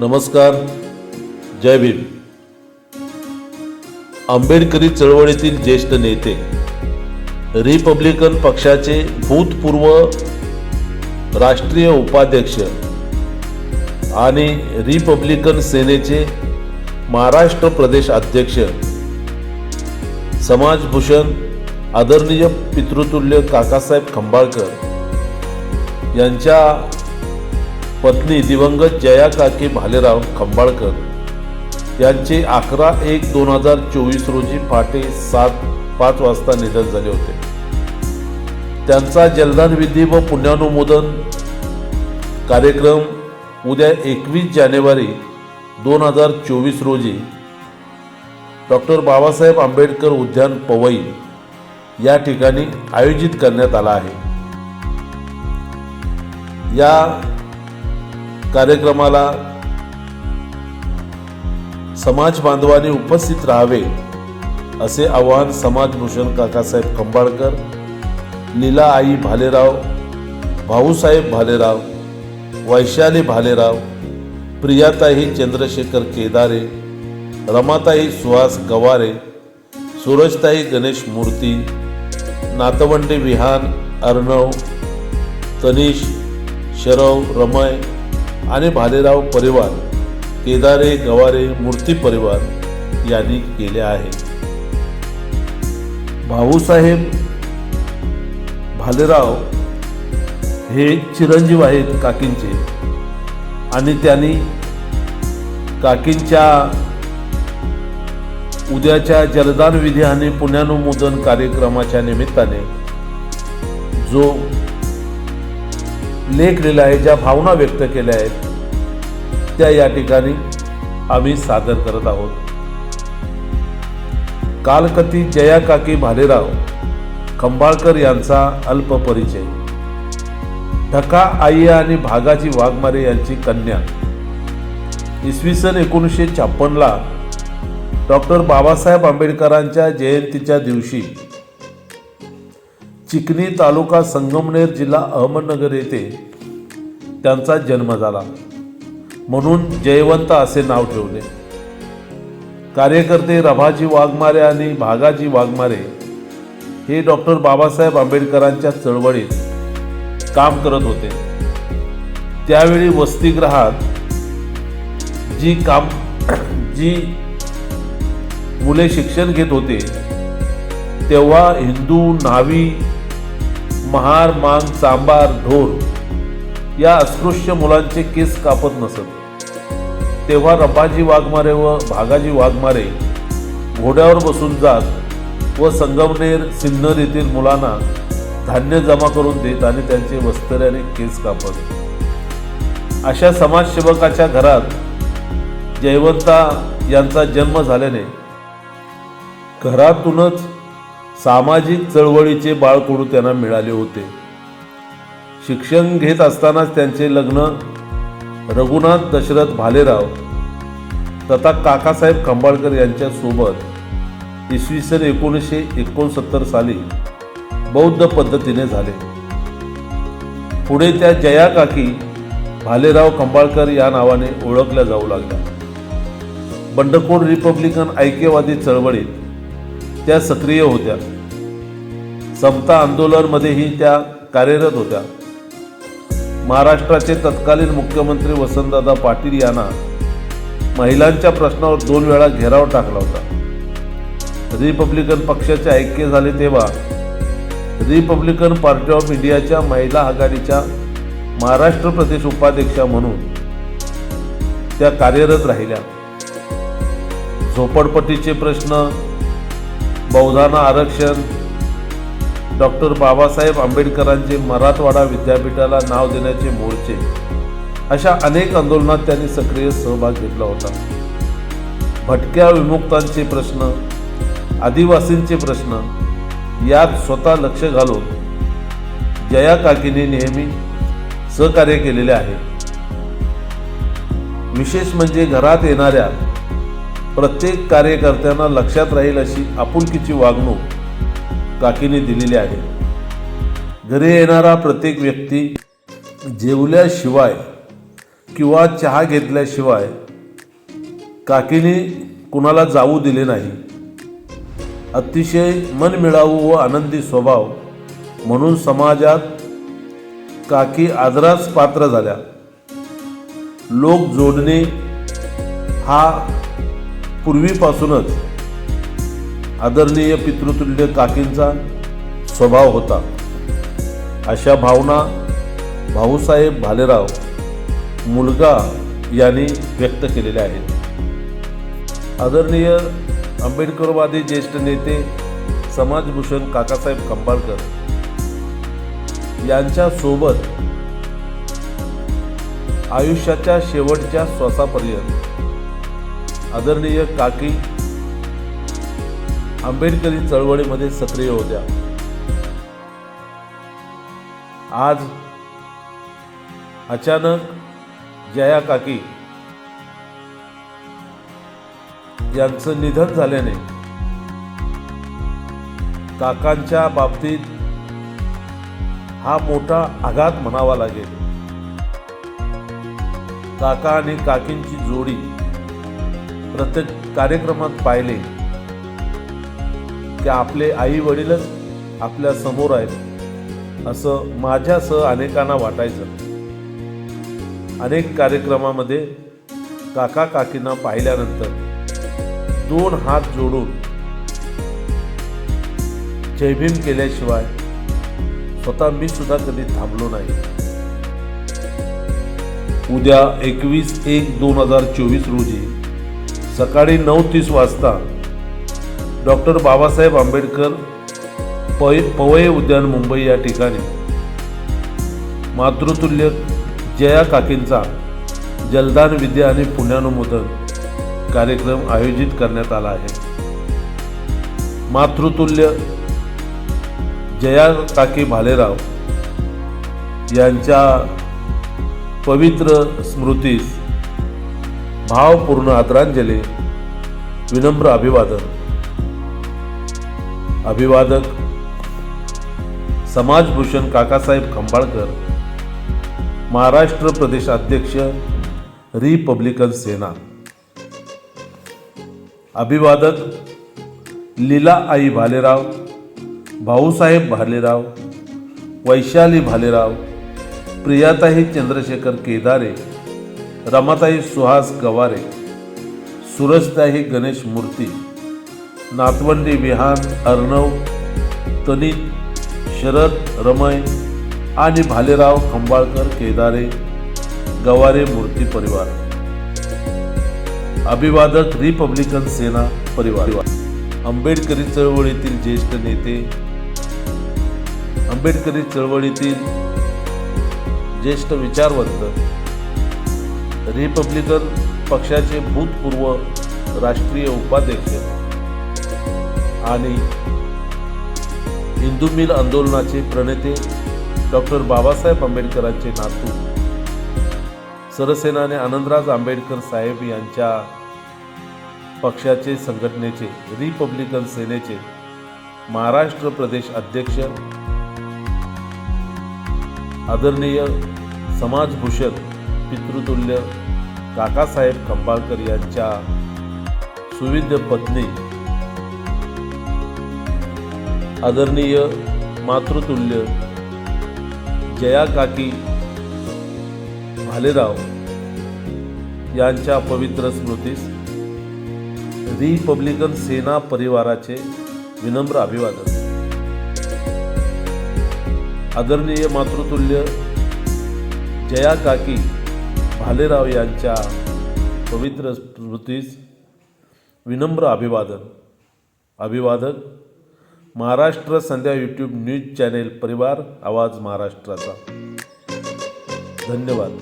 नमस्कार. जय भीम. आंबेडकरी चळवळीतील ज्येष्ठ नेते रिपब्लिकन पक्षाचे भूतपूर्व राष्ट्रीय उपाध्यक्ष आणि रिपब्लिकन सेनेचे महाराष्ट्र प्रदेश अध्यक्ष समाजभूषण आदरणीय पितृतुल्य काकासाहेब खंबाळकर यांच्या पत्नी दिवंगत जया काकी भालेराव खंबाळकर यांचे अकरा एक दोन हजार चोवीस रोजी पहाटे सात पाच वाजता निधन झाले होते. त्यांचा जलदान विधी व पुण्यानुमोदन कार्यक्रम उद्या एकवीस जानेवारी दोन हजार चोवीस रोजी डॉक्टर बाबासाहेब आंबेडकर उद्यान पवई या ठिकाणी आयोजित करण्यात आला आहे. या कार्यक्रमाला समाज बांधवांनी उपस्थित राहावे असे आवाहन समाजभूषण काकासाहेब खंबाळकर लीला आई भालेराव भाऊसाहेब भालेराव वैशाली भालेराव प्रियाताई चंद्रशेखर केदारे रमाताई सुहास गवारे सूरजताई गणेश मूर्ती नातवंडे विहान अर्णव तनिष शरव रमय आणि भालेराव परिवार केदारे गवारे मूर्ती परिवार यांनी केले आहे. भाऊसाहेब भालेराव हे चिरंजीव आहेत काकींचे आणि त्यांनी काकींच्या उद्याच्या जलदान विधी आणि पुण्यानुमोदन कार्यक्रमाच्या निमित्ताने जो लेख लिहिला आहे ज्या भावना व्यक्त केल्या आहेत त्या या ठिकाणी आम्ही सादर करत आहोत. कालकती जया काकी भालेराव खंबाळकर यांचा अल्प परिचय. ढका आई आणि भागाजी वाघमारे यांची कन्या. इसवी सन एकोणीसशे छप्पनला डॉक्टर बाबासाहेब आंबेडकरांच्या जयंतीच्या दिवशी चिकणी तालुका संगमनेर जिल्हा अहमदनगर येथे त्यांचा जन्म झाला. म्हणून जयवंत असे नाव ठेवले. कार्यकर्ते रभाजी वाघमारे आणि भागाजी वाघमारे हे डॉक्टर बाबासाहेब आंबेडकरांच्या चळवळीत काम करत होते. त्यावेळी वसतिगृहात जी काम जी मुले शिक्षण घेत होते तेव्हा हिंदू न्हावी महार मांग चांबार ढोर या अस्पृश्य मुलांचे केस कापत नसत. तेव्हा रबाजी वाघमारे व भागाजी वाघमारे घोड्यावर बसून जात व संगमनेर सिन्नर येथील मुलांना धान्य जमा करून देत आणि त्यांचे वस्त्र्याने केस कापत. अशा समाजसेवकाच्या घरात जयवंता यांचा जन्म झाल्याने घरातूनच सामाजिक चळवळीचे बाळकडू त्यांना मिळाले होते. शिक्षण घेत असतानाच त्यांचे लग्न रघुनाथ दशरथ भालेराव तथा काकासाहेब खंबाळकर यांच्यासोबत इसवी सन एकोणीसशे एकोणसत्तर साली बौद्ध पद्धतीने झाले. पुढे त्या जया काकी भालेराव खंबाळकर या नावाने ओळखल्या जाऊ लागल्या. बंडखोर रिपब्लिकन ऐक्यवादी चळवळीत त्या सक्रिय होत्या. समता आंदोलनमध्येही त्या कार्यरत होत्या. महाराष्ट्राचे तत्कालीन मुख्यमंत्री वसंतदादा पाटील यांना महिलांच्या प्रश्नावर दोन वेळा घेराव टाकला होता. रिपब्लिकन पक्षाचे ऐक्य झाले तेव्हा रिपब्लिकन पार्टी ऑफ इंडियाच्या महिला आघाडीच्या महाराष्ट्र प्रदेश उपाध्यक्षा म्हणून त्या कार्यरत राहिल्या. झोपडपट्टीचे प्रश्न बहुधाना आरक्षण. डॉक्टर बाबासाहेब आंबेडकरांचे मराठवाडा विद्यापीठाला नाव देण्याचे मोर्चे. अशा अनेक आंदोलनात त्यांनी सक्रिय सहभाग घेतला होता. भटक्या विमुक्तांचे प्रश्न आदिवासींचे प्रश्न यात स्वतः लक्ष घालून जया काकीने नेहमी सहकार्य केलेले आहे. विशेष म्हणजे घरात येणाऱ्या प्रत्येक कार्यकर्त्यांना लक्षात राहील अशी आपुलकीची वागणूक काकीने दिलेली आहे. घरी येणारा प्रत्येक व्यक्ती जेवल्याशिवाय किंवा चहा घेतल्याशिवाय काकीने कुणाला जाऊ दिले नाही. अतिशय मनमिळावू व आनंदी स्वभाव म्हणून समाजात काकी आदरास पात्र झाल्या. लोक जोडणे हा पूर्वीपासूनच आदरणीय पितृतुल्य काकींचा स्वभाव होता. अशा भावना भाऊसाहेब भालेराव मुलगा यांनी व्यक्त केलेल्या आहेत. आदरणीय आंबेडकरवादी ज्येष्ठ नेते समाजभूषण काकासाहेब कंबाळकर यांच्या सोबत आयुष्याच्या शेवटच्या श्वासापर्यंत आदरणीय काकी आंबेडकरी चळवळीमध्ये सक्रिय होत्या. आज अचानक जया काकी यांचं निधन झाल्याने काकांच्या बाबतीत हा मोठा आघात म्हणावा लागेल. काका आणि काकींची जोडी प्रत्येक कार्यक्रमात पाहिले की आपले आई वडीलच आपल्यासमोर आहेत असं माझ्यासह अनेकांना वाटायचं. अनेक कार्यक्रमामध्ये काका काकींना पाहिल्यानंतर दोन हात जोडून जयभीम केल्याशिवाय स्वतः मी सुद्धा कधी थांबलो नाही. उद्या एकवीस एक दोन हजार चोवीस रोजी सकाळी नऊ तीस वाजता डॉक्टर बाबासाहेब आंबेडकर पय पवई उद्यान मुंबई या ठिकाणी मातृतुल्य जया काकींचा जलदान विद्या आणि पुण्यानुमोदन कार्यक्रम आयोजित करण्यात आला आहे. मातृतुल्य जया काकी भालेराव यांच्या पवित्र स्मृतीस भावपूर्ण आदरांजली विनम्र अभिवादन. अभिवादक समाजभूषण काकासाहेब खंबाळकर महाराष्ट्र प्रदेश अध्यक्ष रिपब्लिकन सेना. अभिवादक लीला आई भालेराव भाऊसाहेब भालेराव वैशाली भालेराव प्रियाताई चंद्रशेखर केदारे रमाताई सुहास गवारे सुरजताई गणेश मूर्ती नातवंडी विहान अर्णव तनित शरद रमय आणि भालेराव खंबाळकर केदारे गवारे मूर्ती परिवार. अभिवादक रिपब्लिकन सेना परिवार. आंबेडकरी चळवळीतील ज्येष्ठ नेते आंबेडकरी चळवळीतील ज्येष्ठ विचारवंत रिपब्लिकन पक्षाचे भूतपूर्व राष्ट्रीय उपाध्यक्ष आणि हिंदू मिल आंदोलनाचे प्रणेते डॉक्टर बाबासाहेब आंबेडकरांचे नातू सरसेनाने आनंदराज आंबेडकर साहेब यांच्या पक्षाचे संघटनेचे रिपब्लिकन सेनेचे महाराष्ट्र प्रदेश अध्यक्ष आदरणीय समाजभूषण पितृतुल्य काकासाहेब खंबाळकर यांच्या सुविद्य पत्नी आदरणीय मातृतुल्य जया काकी भालेराव यांच्या पवित्र स्मृतीस रिपब्लिकन सेना परिवाराचे विनम्र अभिवादन. आदरणीय मातृतुल्य जया काकी भालेराव यांच्या पवित्र स्मृतीस विनम्र अभिवादन. अभिवादक Maharashtra Sandhya YouTube news channel परिवार आवाज महाराष्ट्राचा. धन्यवाद.